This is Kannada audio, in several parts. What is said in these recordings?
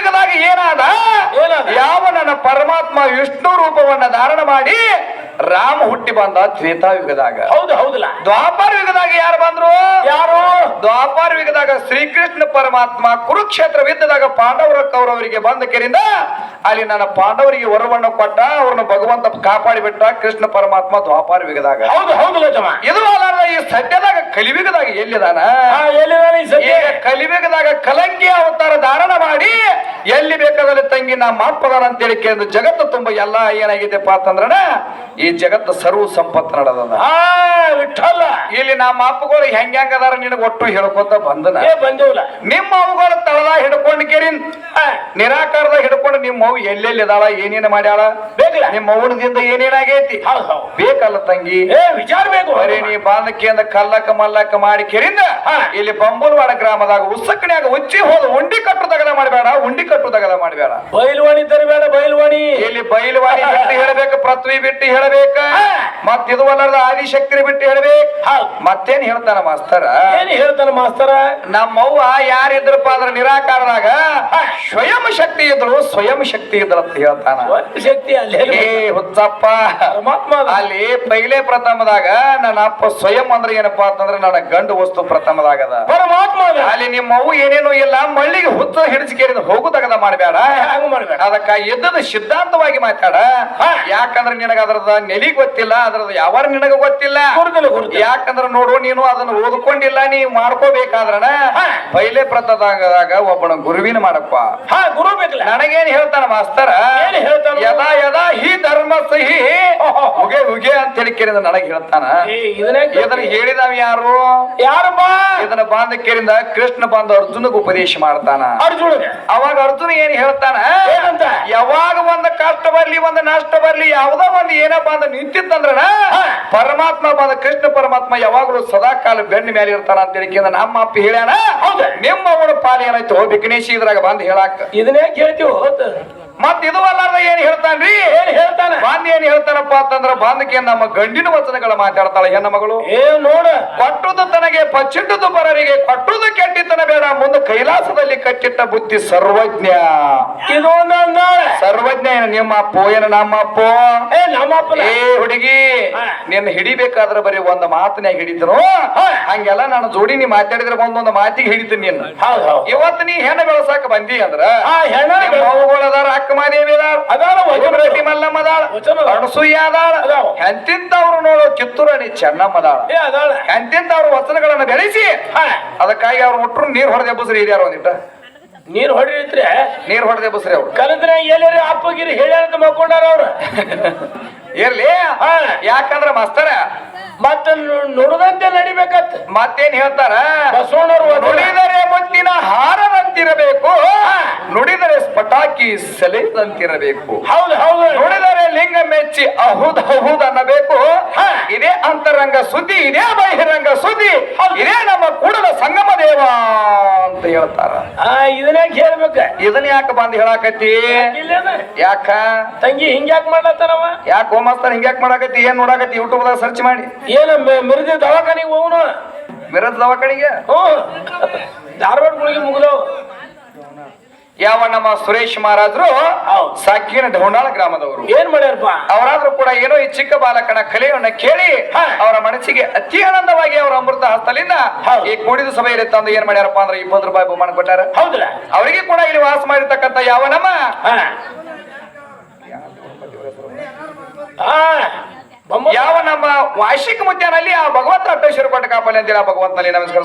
ಯುಗದಾಗ ಏನಾದ? ಯಾವ ನನ್ನ ಪರಮಾತ್ಮ ವಿಷ್ಣು ರೂಪವನ್ನ ಧಾರಣ ಮಾಡಿ ರಾಮ ಹುಟ್ಟಿ ಬಂದ ತ್ರೇತಾಯುಗದಾಗ. ಹೌದು ಹೌದಲ್ಲ. ದ್ವಾಪರ ಯುಗದಾಗ ಯಾರು ಬಂದ್ರು? ಯಾರು? ದ್ವಾಪರ ಯುಗದಾಗ ಶ್ರೀಕೃಷ್ಣ ಪರಮಾತ್ಮ ಕುರುಕ್ಷೇತ್ರ ವಿದ್ದದಾಗ ಪಾಂಡವರ ಕೌರವರಿಗೆ ಬಂದ ಕೆರಿಂದ ಅಲ್ಲಿ ನನ್ನ ಪಾಂಡವರಿಗೆ ವರವನ್ನ ಕೊಟ್ಟ ಅವ್ರನ್ನ ಭಗವಂತ ಕಾಪಾಡಿ ಬಿಟ್ಟ ಕೃಷ್ಣ ಪರಮಾತ್ಮ ದ್ವಾಪರ ಯುಗದಾಗ. ಹೌದು ಹೌದು ಇದು ಅಲ್ಲ ಈ ಸದ್ಯದಾಗ ಕಲಿಯುಗದಾಗ ಎಲ್ಲಿದಾನ? ಕಲಿವಿಗದಾಗ ಕಲಂಗಿ ಕಲಿಯುಗದಾಗ ಎಲ್ಲಿ ಬೇಕಾದಲ್ಲಿ ತಂಗಿ ನಾ ಅಂತ ಹೇಳಿ ಕೇಂದ್ರ ಜಗತ್ತು ತುಂಬ ಎಲ್ಲ ಏನಾಗಿದೆಪ್ಪ ಅಂತಂದ್ರನ ಈ ಜಗತ್ತು ಸರ್ವ ಸಂಪತ್ತು ನಡೆದದ. ವಿಠಲ್ಲ ಇಲ್ಲಿ ನಾ ಮಾಪುಗಳು ಹೆಂಗ್ ಹೆಂಗ ಅದಾರ ನಿನಗ ಒಟ್ಟು ಹೇಳ್ಕೊತ ಬಂದನ. ಏ ಬಂದೇವಲ್ಲ? ನಿಮ್ಮ ಅವುಗಳು ತಳದ ಹಿಡ್ಕೊಂಡು ಕೇಳಿ ನಿರಾಕಾರದ ಹಿಡ್ಕೊಂಡು ನಿಮ್ಮ ಅವು ಎಲ್ಲೆಲ್ಲಿ ಇದಾಳ ಏನೇನ್ ಮಾಡ್ಯಾಳ? ಬೇಕಲ್ಲ? ನಿಮ್ಮ ಅವನದಿಂದ ಏನೇನಾಗೈತಿ? ಬೇಕಲ್ಲ ತಂಗಿ? ವಿಚಾರ ಬೇಕು. ಅರೆ ನೀ ಬಾಂಧಕಿಯಿಂದ ಕಲ್ಲಕ ಮಲ್ಲಕ ಮಾಡಿ ಕೇರಿಂದ. ಇಲ್ಲಿ ಬಂಬುಲ್ವಾಡ ಗ್ರಾಮದಾಗ ಉಸಕ್ಕನ್ಯಾಗ ಉಚ್ಚಿ ಹೋದ ಉಂಡಿ ಕಟ್ಟುದಗಲ ಮಾಡಬೇಡ ಉಂಡಿ ಕಟ್ಟುದಗಲ ಮಾಡಬೇಡ. ಬಯಲುವಾಣಿ ತರಬೇಡ ಬಯಲುವಾಣಿ ಇಲ್ಲಿ ಬಯಲುವಾಣಿ ಬಿಟ್ಟು ಹೇಳಬೇಕು ಪೃಥ್ವಿ ಬಿಟ್ಟು ಹೇಳಬೇಕ. ಹಾ. ಮತ್ ಇದು ಅಲ್ಲದ ಆದಿಶಕ್ತಿ ಬಿಟ್ಟು ಹೇಳಬೇಕು. ಮತ್ತೇನ್ ಹೇಳ್ತಾನ ಮಾಸ್ತರ? ಏನ್ ಹೇಳ್ತಾನ ಮಾಸ್ತರ? ನಮ್ಮವ್ವ ಯಾರಿದ್ರಪ್ಪ ಅದ್ರ ನಿರಾಕಾರದಾಗ. ಸ್ವಯಂ ಶಕ್ತಿ ಇದ್ರು ಸ್ವಯಂ ಶಕ್ತಿ ಇದ್ರ ಅಂತ ಹೇಳ್ತಾನ ಶಕ್ತಿ ಅಲ್ಲಿ ಹುಚ್ಚಪ್ಪ. ಪರಮಾತ್ಮ. ಅಲ್ಲಿ ಪೈಲೆ ಪ್ರಥಮದಾಗ ನನ್ನ ಅಪ್ಪ ಸ್ವಯಂ ಅಂದ್ರೆ ಏನಪ್ಪಾ ಅಂತಂದ್ರೆ ನನ್ನ ಗಂಡು ವಸ್ತು ಪ್ರಥಮದಾಗದ. ಪರಮಾತ್ಮ. ಅಲ್ಲಿ ನಿಮ್ಮವ್ವ ಏನೇನು ಇಲ್ಲ ಮಳ್ಳಿಗೆ ಹುತ್ತ ಹಿಡಿಸಿಕೇರಿದ ಹೋಗುದಾಗದ ಮಾಡಬೇಡ. ಹಂಗ ಮಾಡ್ಬೇಡ. ಅದಕ್ಕ ಎದ್ದದ ಸಿದ್ಧಾಂತವಾಗಿ ಮಾತಾಡ. ಯಾಕಂದ್ರೆ ನಿನಗ ಅದರದ ನೆಲಿ ಗೊತ್ತಿಲ್ಲ ಅದರದ ಯಾವ ನಿನಗ ಗೊತ್ತಿಲ್ಲ. ಯಾಕಂದ್ರೆ ನೋಡು ನೀನು ಅದನ್ನ ಓದ್ಕೊಂಡಿಲ್ಲ ನೀ ಮಾಡ್ಕೋಬೇಕಾದ್ರನ ಬೈಲೆ ಪೈಲೆ ಪ್ರತದಾಗ ಒಬ್ಬನ ಗುರುವಿನ ಮಾಡಪ್ಪ. ಹಾ ಗುರು ಬೇಕಲ್ಲ. ನನಗೇನ್ ಹೇಳ್ತಾನ ಮಾಸ್ತರ? ಯದಾ ಯದಾ ಹಿ ಧರ್ಮ ಸಹಿ ಉಗೆ ಅಂತ ಹೇಳಿ ಕೇಳಿದ ನನಗೆ ಹೇಳ್ತಾನ. ಇದನ್ನೇ ಹೇಳಿದಾವ ಯಾರು? ಯಾರಪ್ಪ? ಇದನ್ನ ಬಾಂಧ ಕೇಳಿದ ಕೃಷ್ಣ ಬಾಂಧ ಅರ್ಜುನಗ ಉಪದೇಶ ಮಾಡ್ತಾನ. ಅರ್ಜುನ ಅವಾಗ ಅರ್ಜುನ ಏನ್ ಹೇಳ್ತಾನ? ಯಾವಾಗ ಒಂದ್ ಕಷ್ಟ ಬರ್ಲಿ ಒಂದ್ ನಷ್ಟ ಬರ್ಲಿ ಯಾವ್ದೋ ಒಂದ್ ಏನ ಬಂದ ನಿಂತಿತ್ತಂದ್ರ. ಪರಮಾತ್ಮ ಬಂದ ಕೃಷ್ಣ ಪರಮಾತ್ಮ ಯಾವಾಗಲೂ ಸದಾ ಕಾಲ ಬೆನ್ನ ಮೇಲೆ ಇರ್ತಾನ ಅಂತ ಹೇಳಿ ನಮ್ಮ ಅಪ್ಪ ಹೇಳ್ಯಾನ. ನಿಮ್ಮ ಅವನ ಪಾಲಿ ಏನಾಯ್ತು? ಹೋಗಿ ಗಣೇಶ ಇದ್ರಾಗ ಬಂದ್ ಹೇಳಾಕ. ಇದನ್ನೇ ಕೇಳ್ತೀವಿ ಮತ್ ಇದು ಅಲ್ಲಾರ್ದ ಏನ್ ಹೇಳ್ತಾನ್ರಿ? ಏನ್ ಹೇಳ್ತಾನ? ಬಾಂಧಿ ಏನ್ ಹೇಳ್ತಾನಪ್ಪ ಅಂತಂದ್ರ ಬಾಂಧಕ್ಕೆ ನಮ್ಮ ಗಂಡಿನ ವಚನಗಳ ಮಾತಾಡ್ತಾಳ ಹೆಣ್ಣ ಮಗಳು? ಏ ನೋಡ. ಕೊಟ್ಟುದು ತನಗೆ ಪಚ್ಚಿಟ್ಟುದು ಪರರಿಗೆ ಕೊಟ್ಟುದು ಕೆಟ್ಟಿತನ ಬೇಡ ಮುಂದೆ ಕೈಲಾಸದಲ್ಲಿ ಕಟ್ಟಿಟ್ಟ ಬುದ್ಧಿ ಸರ್ವಜ್ಞ. ಸರ್ವಜ್ಞ ಏನ ನಿಮ್ಮ ಅಪ್ಪ ಏನ ನಮ್ಮ ಅಪ್ಪೋ? ಏ ನಮ್ಮಪ್ಪ ಏ ಹುಡುಗಿ ನಿನ್ನ ಹಿಡಿಬೇಕಾದ್ರೆ ಬರೀ ಒಂದ್ ಮಾತನೇ ಹಿಡಿತನು. ಹಂಗೆಲ್ಲ ನಾನು ಜೋಡಿ ನೀ ಮಾತಾಡಿದ್ರೆ ಒಂದೊಂದು ಮಾತಿಗೆ ಹಿಡಿತೀನಿ ನಿನ್ನ ಇವತ್ತು ನೀ ಹೆಣ್ಣ ಬೆಳಸಾಕ ಬಂದಿ ಅಂದ್ರ ಆ ಹೆಣ್ಣ ನಿಮ್ಮ ಅವುಗಳು ಅದಾರ ಅಕ್ಕ ಮಾದೇವಿ ಅದಾಳ ಅದಾಳ ವಚನ ರೆಡ್ಡಿ ಮಲ್ಲಮ್ಮ ಅದಾಳ ವಚನ. ಅದಾಳ. ಅಣಸೂಯ ಅದಾಳ. ಅದಾವ. ಎಂತಿಂತವ್ರು ನೋಡು ಕಿತ್ತೂರಾಣಿ ಚೆನ್ನಮ್ಮ ಅದಾಳ ಏ ಅದಾಳ. ಎಂತಿಂತವ್ರ ವಚನಗಳನ್ನ ಬೆಳೆಸಿ. ಅದಕ್ಕಾಗಿ ಅವ್ರು ಒಟ್ಟರು ನೀರ್ ಹೊಡೆದ ಬಸ್ರಿ ಹಿರಿಯಾರ ಒಂದಿಟ್ಟ. ನೀರ್ ಹೊಡಿತ್ರೆ. ನೀರ್ ಹೊಡೆದ ಬಸ್ರಿ ಅವ್ರು. ಕಲಿದ್ರೆ ಎಲ್ಲಾರ ಅಪ್ಪಗಿರಿ ಹೇಳ್ಯಾರಂತ ಮಕ್ಕೊಂಡಾರ ಅವ್ರ. ಇರ್ಲಿ. ಯಾಕಂದ್ರೆ ಮಾಸ್ತರ ಮತ್ತ ನುಡಿದಂತೆ ನಡಿಬೇಕತ್. ಮತ್ತೇನ್ ಹೇಳ್ತಾರ? ಬಸವಣ್ಣವ್ರು. ನುಡಿದರೆ ಮುತ್ತಿನ ಹಾರದಂತಿರಬೇಕು. ಪಟಾಕಿ ಸೆಲೆದಂತಿರಬೇಕು ಹೌದು ಹೌದು. ನೋಡಿದರೆ ಲಿಂಗ ಮೆಚ್ಚಿ ಅಹುದ್ ಅಹುದ್ ಅನ್ನಬೇಕು. ಇದೇ ಅಂತರಂಗ ಸುದ್ದಿ ಇದೇ ಬಹಿರಂಗ ಸುದ್ದಿ ಇದೇ ನಮ್ಮ ಕೂಡಲ ಸಂಗಮ ದೇವ ಅಂತ ಹೇಳ್ತಾರ. ಆ ಇದನ್ನೇ ಕೇಳ್ಬೇಕ ಇದನ್ನ ಯಾಕೆ ಬಂದ್ ಹೇಳಾಕತಿ? ಯಾಕ ತಂಗಿ ಹಿಂಗ್ಯಾಕ್ ಮಾಡ್ಲತ್ತಾರವ ಯಾಕೆ ಹೋಮಸ್ತಾರ ಹಿಂಗ್ಯಾಕ್ ಮಾಡಾಕತಿ ಏನ್ ನೋಡಾಕತಿ ಯೂಟ್ಯೂಬ್ ದಾಗ ಸರ್ಚ್ ಮಾಡಿ. ಏನ ಮಿರದಿ ದವಾಖಾನಿಗೆ ಹೋಗುನು? ಮಿರದ್ ದವಾಖಾನಿಗೆ? ಹ್ಞೂ ಧಾರವಾಡ ಗುಳಿಗೆ ಮುಗಿದವು. ಯಾವ ನಮ್ಮ ಸುರೇಶ್ ಮಹಾರಾಜರು. ಸಾಕಿನ ಢೌಣಾಳ ಗ್ರಾಮದವರು. ಏನ್ ಮಾಡ್ಯಾರಪ್ಪ? ಅವರಾದ್ರೂ ಕೂಡ ಏನೋ ಈ ಚಿಕ್ಕ ಬಾಲಕನ ಕಲೆಯನ್ನ ಕೇಳಿ. ಅವರ ಮನಸ್ಸಿಗೆ ಅತಿ ಆನಂದವಾಗಿ ಅವರ ಅಮೃತ ಹಸ್ತಲಿಂದ. ಈ ಕೂಡಿದ ಸಭೆಯಲ್ಲಿ ತಂದು ಏನ್ ಮಾಡ್ಯಾರಪ್ಪ ಅಂದ್ರೆ ಇಪ್ಪತ್ತು ರೂಪಾಯಿ ಬಹುಮಾನ ಕೊಟ್ಟಾರ? ಹೌದಲ್ಲ. ಅವರಿಗೆ ಕೂಡ ಇಲ್ಲಿ ವಾಸ ಮಾಡಿರ್ತಕ್ಕಂತ ಯಾವ ನಮ್ಮ ಯಾವ ನಮ್ಮ ವಾರ್ಷಿಕ ಮುದ್ದೆನಲ್ಲಿ ಆ ಭಗವಂತ ಅಟ್ಟೇಶ್ವರ ಕೊಟ್ಟ ಕಾಪಲ್ಲಿ ಅಂತೇಳಿ ಭಗವಂತನಲ್ಲಿ ನಮಸ್ಕಾರ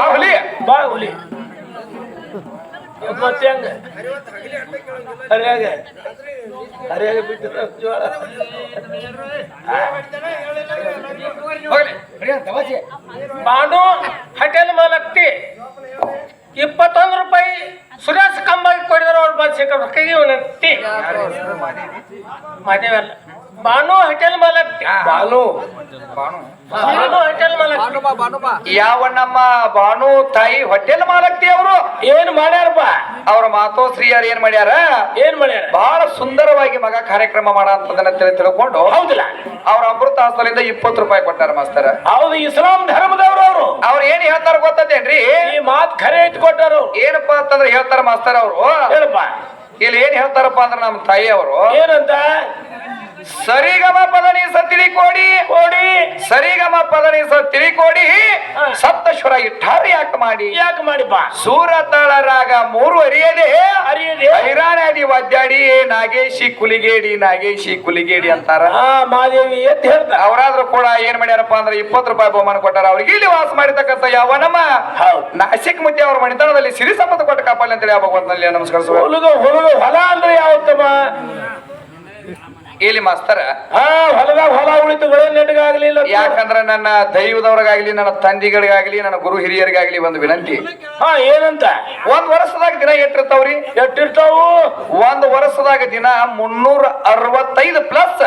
ಬಾಹುಲಿ. ಬಾಹುಲಿ. ಮತ್ತೆ ಹಂಗ ಹರಿಯಾಗ. ಹರಿಯಾಗ ಬಿಟ್ಟಿದ ಜೋಳ. ಬಾನು ಹೋಟೆಲ್ ಮಾಲಕ್ತಿ. ಇಪ್ಪತ್ತೊಂದು ರೂಪಾಯಿ ಸುರೇಶ್ ಕಂಬಾಗಿ ಕೊಡಿದ್ರು ಅವ್ರು ಬಂದು ಸಿಕ್ಕ ಕೈಗೆ ಉಣತಿ ಮಾದೇವಲ್ಲ ಬಾನು ಹೋಟೆಲ್ ಮಾಲಕ್. ಬಾನು. ಬಾನು. ಹೋಟೆಲ್ ಮಾಲಕ್. ಯಾವ ನಮ್ಮ ಭಾನು ತಾಯಿ ಹೋಟೆಲ್ ಮಾಲಕ್ತಿ ಅವರು? ಏನ್ ಮಾಡ್ಯಾರಪ್ಪ? ಅವ್ರ ಮಾತೋ ಮಾತೋಶ್ರೀಯರ್ ಏನ್ ಮಾಡ್ಯಾರ? ಏನ್ ಮಾಡ್ಯಾರ? ಬಹಳ ಸುಂದರವಾಗಿ ಮಗ ಕಾರ್ಯಕ್ರಮ ಮಾಡ ಅಂತದನ್ನ ತಿಳಿ ತಿಳ್ಕೊಂಡು ಹೌದಿಲ್ಲ. ಅವ್ರ ಅಮೃತ ಹಾಸಲಿಂದ ಇಪ್ಪತ್ತು ರೂಪಾಯಿ ಕೊಟ್ಟಾರ ಮಾಸ್ತರ. ಹೌದು ಇಸ್ಲಾಂ ಧರ್ಮದವ್ರು ಅವರು. ಅವ್ರ ಏನ್ ಹೇಳ್ತಾರ ಗೊತ್ತೇನ್ರಿ ಈ ಮಾತ್ ಖರೆ ಇಟ್ಕೊಟ್ಟಾರು ಏನಪ್ಪಾ ಅಂತಂದ್ರೆ ಹೇಳ್ತಾರ ಮಾಸ್ತರ ಅವರು? ಹೇಳಪ್ಪ. ಇಲ್ಲಿ ಏನ್ ಹೇಳ್ತಾರಪ್ಪ ಅಂದ್ರೆ ನಮ್ಮ ತಾಯಿ ಅವರು? ಏನಂತ? ಸರಿಗಮ ಪದನಿ ಸ ತಿಳಿಕೋಡಿ. ಕೋಡಿ. ಸರಿಗಮ ಪದನಿ ಸ ತಿಳಿಕೋಡಿ. ಸಪ್ತಶ್ವರ ಇಟ್ಟಾರು ಯಾಕೆ ಮಾಡಿ? ಯಾಕೆ ಮಾಡಿಪ್ಪ ಸೂರ ತಾಳ ರಾಗ ಮೂರು ಅರಿಯದೆ. ಅರಿಯದೆ. ಹೈರಾಣಾದಿ ವಾದ್ಯಾಡಿ ನಾಗೇಶಿ ಕುಲಿಗೇಡಿ ನಾಗೇಶಿ ಕುಲಿಗೇಡಿ ಅಂತಾರ. ಮಾದೇವಿ ಎದ್ದು ಹೇಳ್ತಾರ ಅವರಾದ್ರೂ ಕೂಡ ಏನ್ ಮಾಡ್ಯಾರಪ್ಪ ಅಂದ್ರೆ ಇಪ್ಪತ್ತು ರೂಪಾಯಿ ಬಹುಮಾನ ಕೊಟ್ಟಾರ. ಅವ್ರಿಗೆ ಇಲ್ಲಿ ವಾಸ ಮಾಡಿರ್ತಕ್ಕಂಥ ಯಾವ ನಮ್ಮ ನಾಸಿಕ್ ಮುದ್ದೆ ಅವ್ರ ಮಣಿತನದಲ್ಲಿ ಸಿರಿ ಸಂಪತ್ತು ಕೊಟ್ಟ ಕಾಪಾಲಿ ಅಂತೇಳಿ ಯಾವ ಭಗವಂತನಲ್ಲಿ ನಮಸ್ಕರಿಸುವ. ಹೊಲ ಅಂದ್ರೆ ಯಾವತ್ತಮ್ಮ? ಇಲ್ಲಿ ಮಾಸ್ತರ ಹಾ ಹೊಲದಾಗ ಹೊಲ ಯಾಕಂದ್ರೆ ನನ್ನ ದೈವದವ್ರಿಗಾಗ್ಲಿ ನನ್ನ ತಂದಿಗಳಿಗಾಗ್ಲಿ ನನ್ನ ಗುರು ಹಿರಿಯರಿಗಾಗ್ಲಿ ಒಂದು ವಿನಂತಿ. ಹಾ ಏನಂತ? ಒಂದ್ ವರ್ಷದಾಗ ದಿನ ಎಟ್ಟಿರ್ತಾವ್ರಿ ಎಟ್ಟಿರ್ತಾವು ಒಂದ್ ವರ್ಷದಾಗ ದಿನ ಮುನ್ನೂರ ಅರವತ್ತೈದು ಪ್ಲಸ್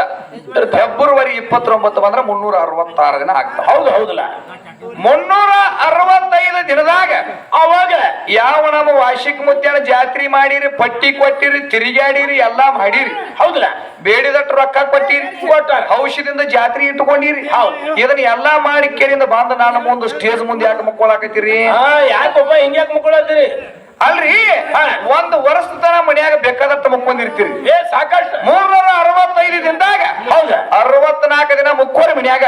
ಫೆಬ್ರವರಿ ಇಪ್ಪತ್ತೊಂಬತ್ತು ಬಂದ್ರೆ ಮುನ್ನೂರ ಅರವತ್ತಾರು ದಿನ ಆಗ್ತಾವ. ಹೌದು ಹೌದಲ್ಲ. ಮುನ್ನೂರ ಅರವತ್ತೈದು ದಿನದಾಗ ಅವಾಗ ಯಾವ ನಮ್ಮ ವಾರ್ಷಿಕ ಮುತ್ಯಾನ ಜಾತ್ರೆ ಮಾಡಿರಿ ಪಟ್ಟಿ ಕೊಟ್ಟಿರಿ ತಿರುಗಾಡಿರಿ ಎಲ್ಲಾ ಮಾಡಿರಿ. ಹೌದಲ್ಲ. ಬೇಡಿದಟ್ಟು ರೊಕ್ಕ ಕೊಟ್ಟಿರಿ ಕೊಟ್ಟಾರ ಔಷಧಿಯಿಂದ ಜಾತ್ರೆ ಇಟ್ಕೊಂಡಿರಿ. ಇದನ್ನ ಎಲ್ಲಾ ಮಾಡಿ ಕೇಳಿಂದ ಬಂದ ನಾನು ಮುಂದೆ ಸ್ಟೇಜ್ ಮುಂದೆ ಯಾಕೆ ಮುಕ್ಕೊಳಕತ್ತೀರಿ? ಯಾಕೊಬ್ಬ ಹಿಂಗ್ಯಾಕ್ ಮುಕ್ಕೊಳತ್ತೀರಿ? ಅಲ್ರಿ ಒಂದು ವರ್ಷ ತನ ಮನ್ಯಾಗ ಬೇಕಾದಟ್ಟು ಮುಕ್ಕೊಂಡಿರ್ತೀರಿ. ಏ ಸಾಕಷ್ಟು. ಮೂರ್ನೂರ ಅರವತ್ತೈದು ದಿನದಾಗ ಹೌದ? ಅರವತ್ನಾಲ್ಕು ದಿನ ಮುಕ್ಕೋರಿ ಮನ್ಯಾಗ.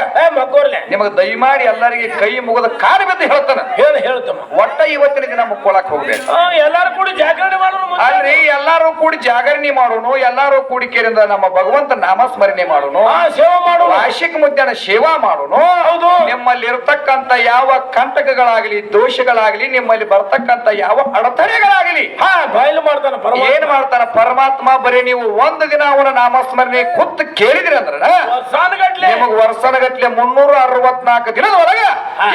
ನಿಮಗ ದಯಮಾಡಿ ಎಲ್ಲರಿಗೆ ಕೈ ಮುಗದ ಕಾಡು ಬಿದ್ದು ಹೇಳ್ತಾನ. ಹೇಳ ಹೇಳ್ತಮ್ಮ. ಒಟ್ಟ ಇವತ್ತಿನ ದಿನ ಮುಕ್ಕೊಳಕ್ ಹೋಗ್ಬೇಕು. ಎಲ್ಲಾರು ಕೂಡಿ ಜಾಗರಣೆ ಮಾಡೋಣ. ಅಲ್ರಿ ಎಲ್ಲಾರು ಕೂಡಿ ಜಾಗರಣೆ ಮಾಡೋನು ಎಲ್ಲಾರು ಕೂಡಿ ಕೇರಿಂದ ನಮ್ಮ ಭಗವಂತ ನಾಮಸ್ಮರಣೆ ಮಾಡೋಣ. ಸೇವಾ ಮಾಡೋಣ. ಆಶಿಕ್ ಮುದ್ಯಾನ ಸೇವಾ ಮಾಡೋಣ. ಹೌದು. ನಿಮ್ಮಲ್ಲಿ ಇರತಕ್ಕಂತ ಯಾವ ಕಂಟಕಗಳಾಗಲಿ ದೋಷಗಳಾಗಲಿ ನಿಮ್ಮಲ್ಲಿ ಬರ್ತಕ್ಕಂತ ಯಾವ ಅಡತಡೆಗಳಾಗಲಿ ಹಾ ಬಾಯ್ಲು ಮಾಡ್ತಾನ ಪರಮಾತ್ಮ. ಏನ್ ಮಾಡ್ತಾನ ಪರಮಾತ್ಮ? ಬರೀ ನೀವು ಒಂದು ದಿನ ಅವನ ನಾಮಸ್ಮರಣೆ ಕೂತ್ ಕೇಳಿದ್ರಿ ಅಂದ್ರ ನಿಮಗ್ ವರ್ಷನಗಟ್ಲೆ ಮುನ್ನೂರ ಅರವತ್ನಾಲ್ಕು ದಿನದೊಳಗೆ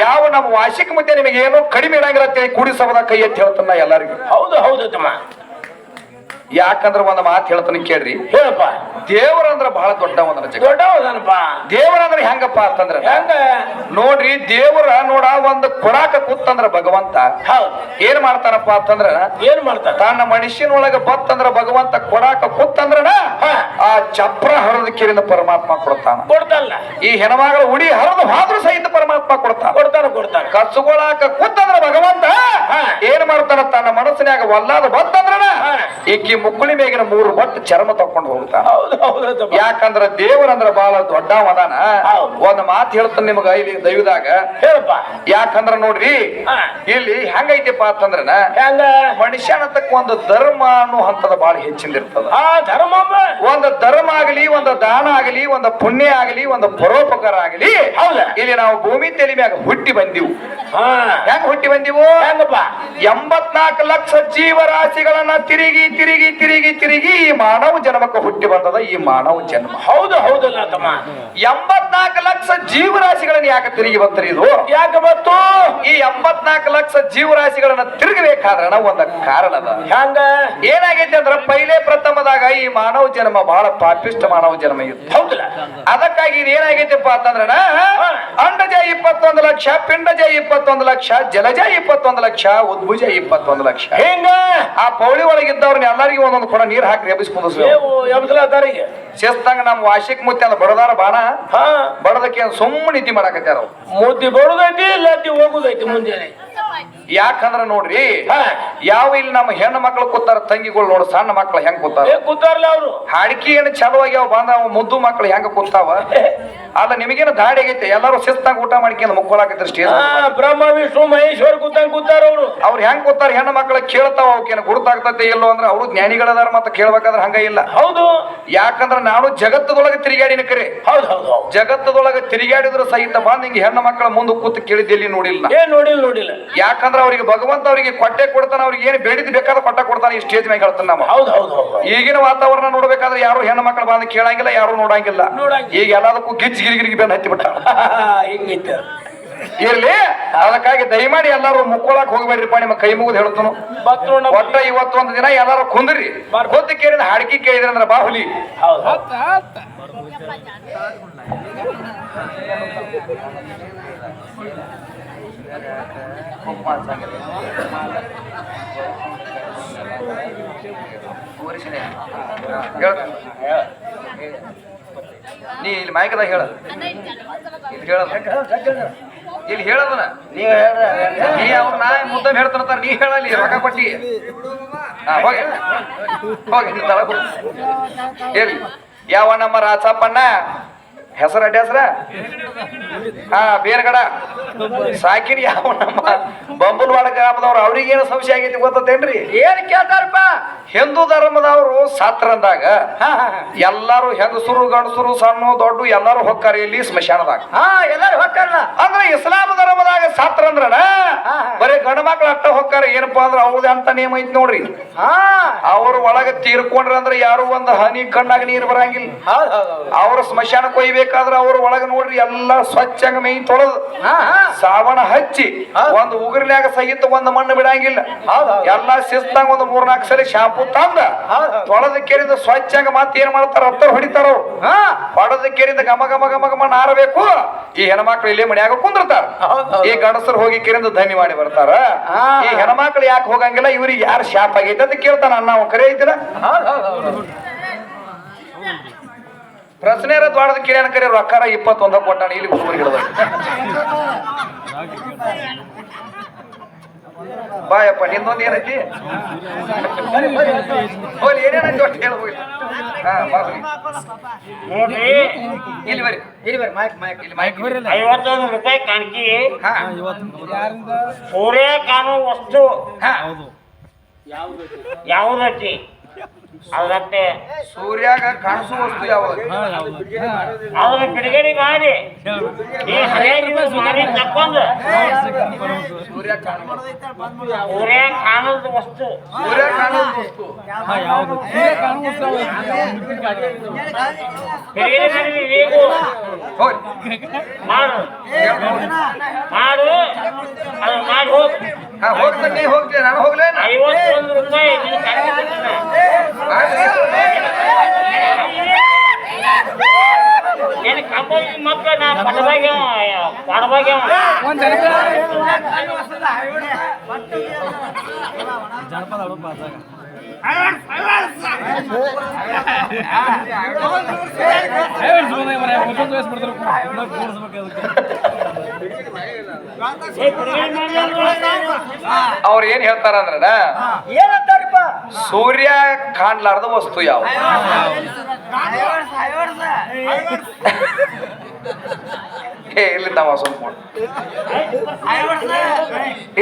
ಯಾವ ನಮ್ಮ ವಾರ್ಷಿಕ ಮುದ್ದೆ ನಿಮಗೆ ಏನು ಕಡಿಮೆ ಇರಂಗಿಲ್ಲ ಅಂತೇಳಿ ಕೂಡಿ ಸಭದ ಕೈ ಎತ್ತಿ ಹೇಳ್ತಾನ ಎಲ್ಲರಿಗೂ. ಹೌದು ಹೌದು ತಮ್ಮ. ಯಾಕಂದ್ರ ಒಂದು ಮಾತು ಹೇಳ್ತಾನೆ ಕೇಳ್ರಿ. ಹೇಳಪ್ಪ. ದೇವರಂದ್ರ ಬಹಳ ದೊಡ್ಡ ಒಂದನ ದೊಡ್ಡವನಪ್ಪ ದೇವರಂದ್ರ ಹೆಂಗಪ್ಪ ಅಂತಂದ್ರ ಹೆಂಗ? ನೋಡ್ರಿ ದೇವರ ನೋಡ ಒಂದು ಕೊರಾಕ ಕೂತಂದ್ರ ಭಗವಂತ. ಏನ್ ಮಾಡ್ತಾನಪ್ಪ ಅಂತಂದ್ರ ಏನ್ ಮಾಡ್ತಾನ ತನ್ನ ಮನುಷ್ಯನೊಳಗ ಬತ್ತಂದ್ರ ಭಗವಂತ ಕೊರಾಕ ಕೂತಂದ್ರನ. ಆ ಚಪ್ರ ಹರದ ಕಿರಿನ ಪರಮಾತ್ಮ ಕೊಡ್ತಾನ. ಕೊಡ್ತಲ್ಲ ಈ ಹೆಣ್ಮಗಳ ಉಡಿ ಹರಿದು ಹಾದ್ರು ಸಹಿತ ಪರಮಾತ್ಮ ಕೊಡ್ತಾನ. ಕೊಡ್ತಾನ ಕೊಡ್ತಾನ. ಕಚ್ಚುಗೊಳಾಕ ಕೂತಂದ್ರ ಭಗವಂತ. ಏನ್ ಮಾಡ್ತಾನ ತನ್ನ ಮನಸ್ಸಿನಾಗ ಒಲ್ಲಾದ ಬಂತಂದ್ರ. ಈಕಿ ಮುಕ್ಕುಳಿ ಮೇಗಿನ ಮೂರು ಬಟ್ ಚರ್ಮ ತಕೊಂಡು ಹೋಗ್ತಾನ. ಯಾಕಂದ್ರ ದೇವರಂದ್ರ ಬಹಳ ದೊಡ್ಡವದಾನ. ಒಂದ್ ಮಾತು ಹೇಳ್ತಾನೆ ನಿಮ್ಗ ಇಲ್ಲಿ ದೈವದಾಗ. ಹೇಳಪ್ಪ. ಯಾಕಂದ್ರ ನೋಡ್ರಿ. ಇಲ್ಲಿ ಹೆಂಗೈತಿಪ್ಪ ಅಂತಂದ್ರನ ಮನುಷ್ಯನ ತಕ್ಕ ಒಂದು ಧರ್ಮ ಅನ್ನೋ ಹಂತದ ಬಹಳ ಹೆಚ್ಚಿಂದಿರ್ತದ. ಆ ಧರ್ಮ ಒಂದು ಧರ್ಮ ಆಗಲಿ ಒಂದು ದಾನ ಆಗಲಿ ಒಂದು ಪುಣ್ಯ ಆಗಲಿ ಒಂದು ಪರೋಪಕಾರ ಆಗಲಿ ಹೌದ? ಇಲ್ಲಿ ನಾವು ಭೂಮಿ ತೆಲಿ ಮ್ಯಾಗ ಹುಟ್ಟಿ ಬಂದಿವು. ಹೆಂಗ್ ಹುಟ್ಟಿ ಬಂದಿವು? ಹೆಂಗಪ್ಪ? ಎಂಬತ್ನಾಲ್ಕು ಲಕ್ಷ ಜೀವರಾಶಿಗಳನ್ನ ತಿರುಗಿ ತಿರುಗಿ ತಿರುಗಿ ತಿರುಗಿ ಈ ಮಾನವ ಜನ್ಮಕ್ಕೆ ಹುಟ್ಟಿ ಬಂದದ ಈ ಮಾನವ ಜನ್ಮ. ಹೌದು ಹೌದಲ್ಲ ತಮ್ಮ ಎಂಬತ್ನಾಲ್ಕು ಲಕ್ಷ ಜೀವರಾಶಿಗಳನ್ನ ಯಾಕೆ ತಿರುಗಿ ಬಂತ್ರಿ ಇದು? ಯಾಕೆ ಬಂತು? ಈ ಎಂಬತ್ನಾಲ್ಕು ಲಕ್ಷ ಜೀವರಾಶಿಗಳನ್ನ ತಿರುಗಬೇಕಾದ್ರ ಒಂದ ಕಾರಣ ಅದ ಹಂಗ ಏನಾಗೈತಿ ಅಂದ್ರ ಪೈಲೆ ಪ್ರಥಮದಾಗ ಈ ಮಾನವ ಜನ್ಮ ಬಹಳ ಪಾಪಿಷ್ಟ ಮಾನವ ಜನ್ಮ ಇತ್ತು. ಹೌದಲ್ಲ. ಅದಕ್ಕಾಗಿ ಇದು ಏನಾಗೈತಿಪ್ಪ ಅಂತಂದ್ರ ಅಂಡಜ ಇಪ್ಪತ್ತೊಂದು ಲಕ್ಷ ಪಿಂಡಜ ಇಪ್ಪತ್ತೊಂದು ಲಕ್ಷ ಜಲಜ ಇಪ್ಪತ್ತೊಂದು ಲಕ್ಷ ಉದ್ಭುಜ ಇಪ್ಪತ್ತೊಂದು ಲಕ್ಷ. ಹೆಂಗ? ಆ ಪೌಳಿ ಒಳಗಿದ್ದವ್ರನ್ನ ಎಲ್ಲರಿಗೂ ಒಂದೊಂದು ಕೊಡ ನೀರ್ ಹಾಕಿ ಎಬ್ಬಿಸ್ಕೊಂಡು ಶಿಸ್ತಂಗ ನಮ್ ವಾಶಿಕ್ ಮುತ್ತಿ ಅಂತ ಬಡದಾರ ಬಾಣ ಹಾ. ಬಡದಕ್ಕೆ ಸುಮ್ಮನೆ ನಿದ್ದೆ ಮಾಡಕತ್ಯಾರ ಅವ್ರು. ಮುದ್ದಿ ಬರುದೈತಿ ಇಲ್ಲ ಹೋಗುದೈತಿ ಮುಂಜಾನೆ. ಯಾಕಂದ್ರ ನೋಡ್ರಿ ಹಾ. ಯಾವ ಇಲ್ಲಿ ನಮ್ಮ ಹೆಣ್ಣು ಮಕ್ಳು ಕೂತಾರ ತಂಗಿಗಳು ನೋಡು ಸಣ್ಣ ಮಕ್ಳು ಹೆಂಗ್ ಕೂತಾರ? ಏ ಕೂತಾರಲ್ಲ ಅವರು. ಹಾಡಿಕೆ ಏನು ಚಲೋ ಬಂದ ಬಂದಾವ ಮುದ್ದು ಮಕ್ಳು ಹೆಂಗ ಕೂತಾವ? ಅಲ್ಲ ನಿಮಗೇನ ದಾಡಿ ಆಗೈತೆ? ಎಲ್ಲಾರು ಶಿಸ್ತಾಗ ಊಟ ಮಾಡ್ಕೊಂಡು ಮುಕ್ಕೊಳಕತ್ರಿ ಸ್ಟೇಜ್ ಬ್ರಹ್ಮ ವಿಷ್ಣು ಮಹೇಶ್ವರ ಕೂತಾಗ ಕೂತಾರ ಅವರು. ಅವ್ರ ಹೆಂಗ್ ಕೂತಾರ ಹೆಣ್ಣು ಮಕ್ಳು ಕೇಳ್ತಾವ ಅವಕ್ಕೇನು ಗುರುತಾಗ್ತತೆ ಇಲ್ಲೋ ಅಂದ್ರೆ ಅವರು ಜ್ಞಾನಿಗಳದಾರ ಮತ್ತೆ ಕೇಳ್ಬೇಕಾದ್ರೆ ಹಂಗ ಇಲ್ಲ. ಹೌದು. ಯಾಕಂದ್ರ ನಾನು ಜಗತ್ತದೊಳಗೆ ತಿರುಗಾಡಿನ ಕರೆ ಹೌದು ಹೌದು ಜಗತ್ತದೊಳಗೆ ತಿರುಗಾಡಿದ್ರು ಸಹಿತ ಬಂದ್ ಹಿಂಗೆ ಹೆಣ್ಣು ಮಕ್ಕಳ ಮುಂದೆ ಕೂತು ಕೇಳಿದ್ದೆಲ್ಲಿ ನೋಡಿಲ್ಲ. ಏನ್ ನೋಡಿಲ್ಲ ನೋಡಿಲ್ಲ. ಯಾಕಂದ್ರ ಅವ್ರಿಗೆ ಭಗವಂತ ಅವರಿಗೆ ಕೊಟ್ಟೆ ಕೊಡ್ತಾನ ಅವ್ರಿಗೆ ಏನು ಬೇಡಿದ್ ಬೇಕಾದ ಪಟ್ಟ ಕೊಡ್ತಾನೆ ಈ ಸ್ಟೇಜ್ ಮ್ಯಾಗ ಹೇಳ್ತಾನೆ ನಮ್ಮ. ಹೌದು ಹೌದು ಹೌದು ಈಗಿನ ವಾತಾವರಣ ನೋಡ್ಬೇಕಾದ್ರೆ ಯಾರು ಹೆಣ್ಣು ಮಕ್ಕಳು ಬಂದು ಕೇಳಂಗಿಲ್ಲ ಯಾರು ನೋಡಂಗಿಲ್ಲ. ನೋಡಂಗಿಲ್ಲ. ಈಗ ಎಲ್ಲದಕ್ಕೂ ಗಿಜ್ ಗಿರಿಗಿರಿಗೆ ಬೆನ್ನ ಹತ್ತಿ ಬಿಟ್ಟ ಇರ್ಲಿ ಅದಕ್ಕಾಗಿ ದಯಮಾಡಿ ಎಲ್ಲಾರು ಮುಕ್ಕೊಳಕ್ ಹೋಗ್ಬೇಡ್ರಿಪ್ಪ ನಿಮ್ಮ ಕೈ ಮುಗಿದು ಹೇಳ್ತಾನು. ಬತ್ರು ನಮ್ಮ ಒಟ್ಟ ಇವತ್ತೊಂದು ದಿನ ಎಲ್ಲಾರು ಕುಂದ್ರಿ. ಗೊತ್ತು ಕೇಳಿದ ಹಾಡಿಕೆ ಕೇಳಿದ್ರೆ ಅಂದ್ರೆ ಬಾಹುಲಿ. ಹೌದು. ನೀ ಇಲ್ಲಿ ಮೈಕದಾಗ ಹೇಳ. ಇಲ್ಲಿ ಹೇಳ ಇಲ್ಲಿ ಹೇಳದನ ನೀ ನೀ ಅವ್ರು ನಾ ಮುದ್ದೆ ಹೇಳ್ತಾರ ನೀ ಹೇಳಲಿ ರೊಕ್ಕ ಕೊಟ್ಟಿ. ಹೋಗಿ ಹೋಗಿ. ಇರ್ಲಿ ಯಾವ ನಮ್ಮ ರಾಚಪ್ಪಣ್ಣ ಹೆಸರ ಅಡ್ಡ ಹೆಸರ? ಹಾ ಬೇರ್ಗಡ. ಸಾಕಿರಿ ಯಾವ ನಮ್ಮ ಬಂಬುಲ್ವಾಡ ಗ್ರಾಮದವ್ರು ಅವ್ರಿಗೇನು ಸಂಶಯ ಆಗೈತಿ ಗೊತ್ತೇನ್ರಿ ಏನ್ ಕೇಳ್ತಾರಪ್ಪ? ಹಿಂದೂ ಧರ್ಮದವರು ಸಾತ್ರಂದಾಗ ಎಲ್ಲಾರು ಹೆಂಗಸರು ಗಂಡಸರು ಸಣ್ಣ ದೊಡ್ಡ ಎಲ್ಲಾರು ಹೊಕ್ಕಾರ ಇಲ್ಲಿ ಸ್ಮಶಾನದಾಗ. ಹಾ ಎಲ್ಲಾರು ಹೊಕ್ಕಾರ ಅಂದ್ರೆ ಇಸ್ಲಾಂ ಧರ್ಮದಾಗ ಸಾತ್ರ ಅಂದ್ರ. ಬರೀ ಗಂಡ ಮಕ್ಳು ಅಟ್ಟ ಹೊಕ್ಕಾರ ಏನಪ್ಪಾ ಅಂದ್ರ ಅವ್ರದ ಅಂತ ನಿಯಮ ಐತಿ ನೋಡ್ರಿ. ಹಾ. ಅವ್ರ ಒಳಗ ತೀರ್ಕೊಂಡ್ರ ಅಂದ್ರೆ ಯಾರು ಒಂದ್ ಹನಿ ಕಣ್ಣಾಗ ನೀರ್ ಬರಂಗಿಲ್ಲ. ಅವ್ರ ಸ್ಮಶಾನಕ್ಕೆ ಒಯ್ಬೇಕಾದ್ರ ಅವ್ರ ಒಳಗ ನೋಡ್ರಿ ಎಲ್ಲಾ ಸ್ವಚ್ಛಂಗ ಮೈ ತೊಳೆದು ಸಾವಣ ಹಚ್ಚಿ ಒಂದು ಉಗುರ್ನ್ಯಾಗ ಸಹಿತ ಒಂದು ಮಣ್ಣು ಬಿಡಂಗಿಲ್ಲ. ಎಲ್ಲ ಶಿಸ್ತಾಗ ಒಂದು ಮೂರ್ನಾಲ್ಕು ಸರಿ ಶಾಂಪು ತಂದ. ತೊಳೆದ ಕೆರಿದ ಸ್ವಚ್ಛಂಗ ಮತ್ತೆ ಏನ್ ಮಾಡ್ತಾರ ಹತ್ತರ ಹೊಡಿತಾರ ಹೊಡೆದ ಕೆರಿದ ಗಮ ಗಮ ಗಮ ಗಮ ನಾರಬೇಕು. ಈ ಹೆಣ್ಮಕ್ಳು ಇಲ್ಲೇ ಮನ್ಯಾಗ ಕುಂದಿರ್ತಾರ. ಈ ಗಂಡಸರು ಹೋಗಿ ಕೆರಿಂದ ಧನಿ ಮಾಡಿ ಬರ್ತಾರ. ಈ ಹೆಣ್ಮಕ್ಳು ಯಾಕೆ ಹೋಗಂಗಿಲ್ಲ? ಇವ್ರಿಗೆ ಯಾರು ಶಾಪ್ ಆಗೈತೆ ಅಂತ ಕೇಳ್ತಾನ ನಾವು ಕರೆ ಐತಿನ? ಹೌದು ಹೌದು ಹೌದು ಪ್ರಶ್ನೆ ಇರೋದು ದ್ವಾಡದ ಕಿರಿಯನ ಕರೆ ರೊಕ್ಕಾರ ಇಪ್ಪತ್ತೊಂದ ಕೊಟ್ಟಾನ ಇಲ್ಲಿ ಹುಡುಗರಿಗೆ ಹಿಡ್ದ ಬಾಯಪ್ಪ ನಿಂದೊಂದು ಏನೈತಿ? ಹೋಗ್ಲಿ ಏನೇನೈತಿ ಅಷ್ಟು ಹೇಳ ಹೋಗಿ ಹಾ. ನೋಡ್ರಿ. ಇಲ್ಲಿ ಬರ್ರಿ. ಇಲ್ಲಿ ಬರ್ರಿ ಮೈಕ್ ಮೈಕ್ ಇಲ್ಲಿ ಮೈಕ್ ಐವತ್ತೊಂದು ರೂಪಾಯಿ ಕಾಣಿಕೆ. ಹಾ. ಸೂರ್ಯ ಕಾಣುವ ವಸ್ತು. ಹಾ. ಯಾವುದೈತಿ ಅದಕ್ಕೆ ಸೂರ್ಯಾಗ ಕಾಣಿಸುವ ವಸ್ತು ಯಾವ ಅದನ್ನ ಬಿಡುಗಡೆ ಮಾಡಿ. ಈ ಹರಿಯಾಗಿ ಮಾರಿ ತಕ್ಕೊಂಡು. ಸೂರ್ಯ ಕಾಣದ ವಸ್ತು. ಸೂರ್ಯ ಕಾಣದ ವಸ್ತು. ಮಾಡಿ. ಮಾಡು. ಅದು ಮಾಡಿ ಹೋಗ್. ಹೋಗ್ತಾನೆ ನೀ ಹೋಗ್ತೀಯ ನಾನು ಹೋಗ್ಲೇನ ಐವತ್ತೊಂದು ರೂಪಾಯಿ ಕೊಡ್ತೀನಿ. ಏನ್ ಕಂಪನಿ ಮಕ್ಕಳ ನಾ ಪಡಬಾಗ್ಯ ಅವ್ರು ಏನ್ ಹೇಳ್ತಾರ ಅಂದ್ರ ಸೂರ್ಯ ಕಾಣ್ಲಾರ್ದ ವಸ್ತು ಯಾವ ಏ ತಮ್ಮ ಸುಮ್ಮ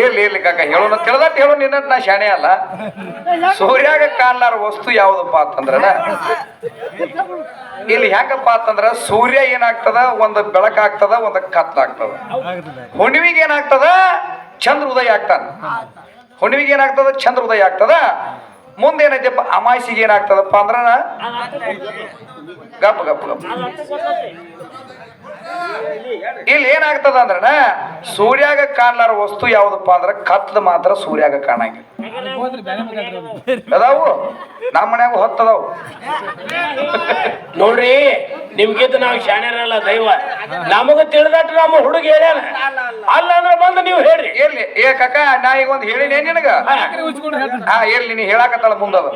ಇರ್ಲಿ ಇರ್ಲಿ ಕಾಕ ಹೇಳೋಣ ತಿಳಿದಟ್ಟು ಹೇಳೋ ನಿನ್ನ ನಾ ಶಾಣೆ ಅಲ್ಲ. ಸೂರ್ಯಾಗ ಕಾಣ್ಲಾರ ವಸ್ತು ಯಾವ್ದಪ್ಪ ಅಂತಂದ್ರ ಇಲ್ಲಿ ಹೆಂಗಪ್ಪ ಅಂತಂದ್ರ ಸೂರ್ಯ ಏನಾಗ್ತದ? ಒಂದು ಬೆಳಕಾಗ್ತದ ಒಂದು ಕತ್ಲಾಗ್ತದ ಹುಣ್ಣಿಮೆಗೆ ಏನಾಗ್ತದ? ಚಂದ್ರ ಉದಯ ಆಗ್ತಾನ. ಹುಣ್ಣಿಮೆಗೆ ಏನಾಗ್ತದ? ಚಂದ್ರ ಉದಯ ಆಗ್ತದ. ಮುಂದೆ ಏನೈತಪ್ಪ ಅಮಾಸಿಗೆ ಏನಾಗ್ತದಪ್ಪ ಅಂದ್ರ ಗಪ್ ಗಪ್ ಗಪ್. ಇಲ್ಲಿ ಏನಾಗ್ತದ ಅಂದ್ರ ಸೂರ್ಯಾಗ ಕಾಣ್ಲಾರ ವಸ್ತು ಯಾವ್ದಪ್ಪ ಅಂದ್ರ ಕತ್ಲ ಮಾತ್ರ ಸೂರ್ಯಾಗ ಕಾಣಂಗಿಲ್ಲ. ಅದಾವು? ನಮ್ಮ ಮನ್ಯಾಗ ಹೊತ್ತದಾವು. ನೋಡ್ರಿ ನಿಮ್ಗಿಂತ ನಾವು ಶಾಣ್ಯರಲ್ಲ ದೈವ. ನಮಗ ತಿಳಿದಟ್ಟು ನಮ್ಮ ಹುಡುಗ ಹೇಳ್ಯಾನ. ಅಲ್ಲ ಅಂದ್ರೆ ಬಂದು ನೀವು ಹೇಳ್ರಿ. ಇರ್ಲಿ. ಏ ಕಕ್ಕ ನಾ ಈಗ ಒಂದ್ ಹೇಳಿನೇ ನಿನಗ. ಹಾ. ಇರ್ಲಿ ನೀ ಹೇಳಾಕತ್ತಾಳ ಮುಂದದ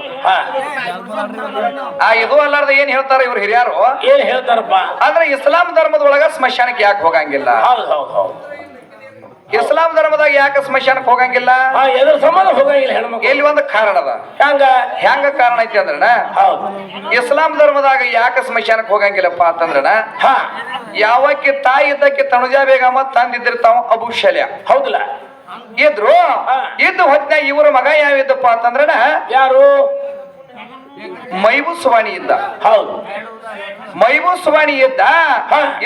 ಆ ಇದು ಅಲ್ಲಾರ್ದ ಏನ್ ಹೇಳ್ತಾರ ಇವ್ರು ಹಿರಿಯರು? ಏನ್ ಹೇಳ್ತಾರಪ್ಪ? ಅಂದ್ರೆ ಇಸ್ಲಾಂ ಧರ್ಮದ ಒಳಗ ಸ್ಮಶಾನಕ್ಕೆ ಯಾಕೆ ಹೋಗಂಗಿಲ್ಲ? ಹೌದು ಹೌದು ಹೌದು. ಇಸ್ಲಾಂ ಧರ್ಮದಾಗ ಯಾಕೆ ಸ್ಮಶಾನಕ್ಕೆ ಹೋಗಂಗಿಲ್ಲ? ಎದ್ರ ಸಂಬಂಧ ಹೋಗಂಗಿಲ್ಲ ಹೆಣ್ಮಕ್ಳು. ಇಲ್ಲಿ ಒಂದು ಕಾರಣ ಅದ ಹಂಗ? ಹೆಂಗ ಕಾರಣ ಐತಿ ಅಂದ್ರಣ ಹೌದು. ಇಸ್ಲಾಂ ಧರ್ಮದಾಗ ಯಾಕೆ ಸ್ಮಶಾನಕ್ಕೆ ಹೋಗಂಗಿಲ್ಲಪ್ಪ ಅಂತಂದ್ರಣ ಹಾ. ಯಾವಕ್ಕೆ ತಾಯಿ ಇದ್ದಕ್ಕೆ ತನುಜಾ ಬೇಗಮ್ಮ ತಂದಿದ್ದಿರ್ತಾವ ಅಬು ಶಲ್ಯ. ಹೌದಲ್ಲ. ಇದ್ರು. ಇದ್ದ ಹೊತ್ನ್ಯಾಗ ಇವ್ರ ಮಗ ಯಾವ ಇದ್ದಪ್ಪ ಅಂತಂದ್ರಣ ಯಾರು? ಮೈಬು ಸುವಾಣಿ ಇದ್ದ. ಹೌದು. ಮೈವು ಎದ್ದ ಇದ್ದ?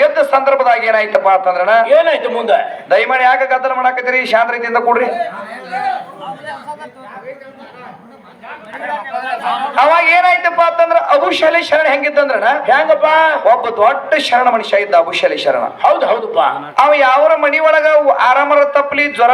ಎದ್ದ ಸಂದರ್ಭದಾಗ ಏನಾಯ್ತಪ್ಪ ಅಂತಂದ್ರ ಏನಾಯ್ತು ಮುಂದೆ? ದಯಮಾಡಿ ಯಾಕೆ ಗದ್ದಲ ಮಾಡಾಕತ್ತೀರಿ ಶಾಂತ ರೀತಿಯಿಂದ ಕೂಡ್ರಿ. ಅವಾಗ ಏನಾಯ್ತಪ್ಪ ಅಂತಂದ್ರ ಅಬುಶಾಲಿ ಶರಣ ಹೆಂಗಿದ್ದಂದ್ರ ಹೆಂಗಪ್ಪ? ಒಬ್ಬ ದೊಡ್ಡ ಶರಣ ಮನುಷ್ಯ ಇದ್ದ ಅಬುಶಾಲಿ ಶರಣ. ಹೌದು ಹೌದಪ್ಪ. ಅವ ಯಾವ ಮನಿ ಒಳಗ ಆರಾಮರ ತಪ್ಪಲಿ ಜ್ವರ